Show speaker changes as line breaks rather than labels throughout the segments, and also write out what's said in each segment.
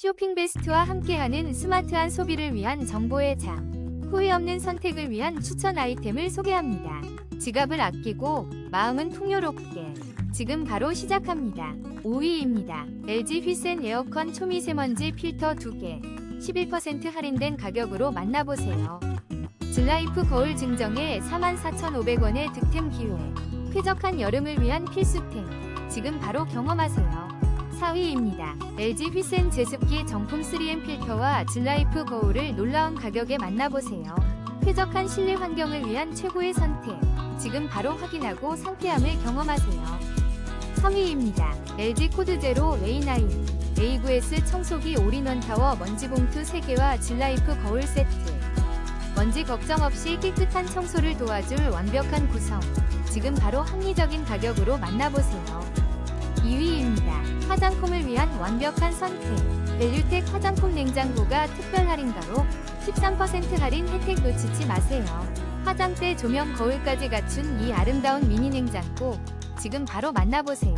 쇼핑 베스트와 함께하는 스마트한 소비를 위한 정보의 장. 후회 없는 선택을 위한 추천 아이템을 소개합니다. 지갑을 아끼고 마음은 풍요롭게. 지금 바로 시작합니다. 5위입니다. LG 휘센 에어컨 초미세먼지 필터 2개. 11% 할인된 가격으로 만나보세요. 질라이프 거울 증정에 44,500원의 득템 기회. 쾌적한 여름을 위한 필수템. 지금 바로 경험하세요. 4위입니다. LG 휘센 제습기 정품 3M 필터와 질라이프 거울을 놀라운 가격에 만나보세요. 쾌적한 실내 환경을 위한 최고의 선택. 지금 바로 확인하고 상쾌함을 경험하세요. 3위입니다. LG 코드 제로 A9 A9S 청소기 올인원 타워 먼지 봉투 3개와 질라이프 거울 세트. 먼지 걱정 없이 깨끗한 청소를 도와줄 완벽한 구성. 지금 바로 합리적인 가격으로 만나보세요. 2위입니다. 화장품을 위한 완벽한 선택. 벨류텍 화장품 냉장고가 특별 할인가로 13% 할인 혜택 놓치지 마세요. 화장대 조명 거울까지 갖춘 이 아름다운 미니 냉장고. 지금 바로 만나보세요.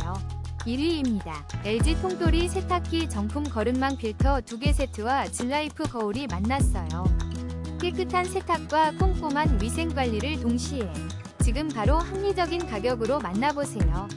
1위입니다. LG 통돌이 세탁기 정품 거름망 필터 2개 세트와 질라이프 거울이 만났어요. 깨끗한 세탁과 꼼꼼한 위생 관리를 동시에 지금 바로 합리적인 가격으로 만나보세요.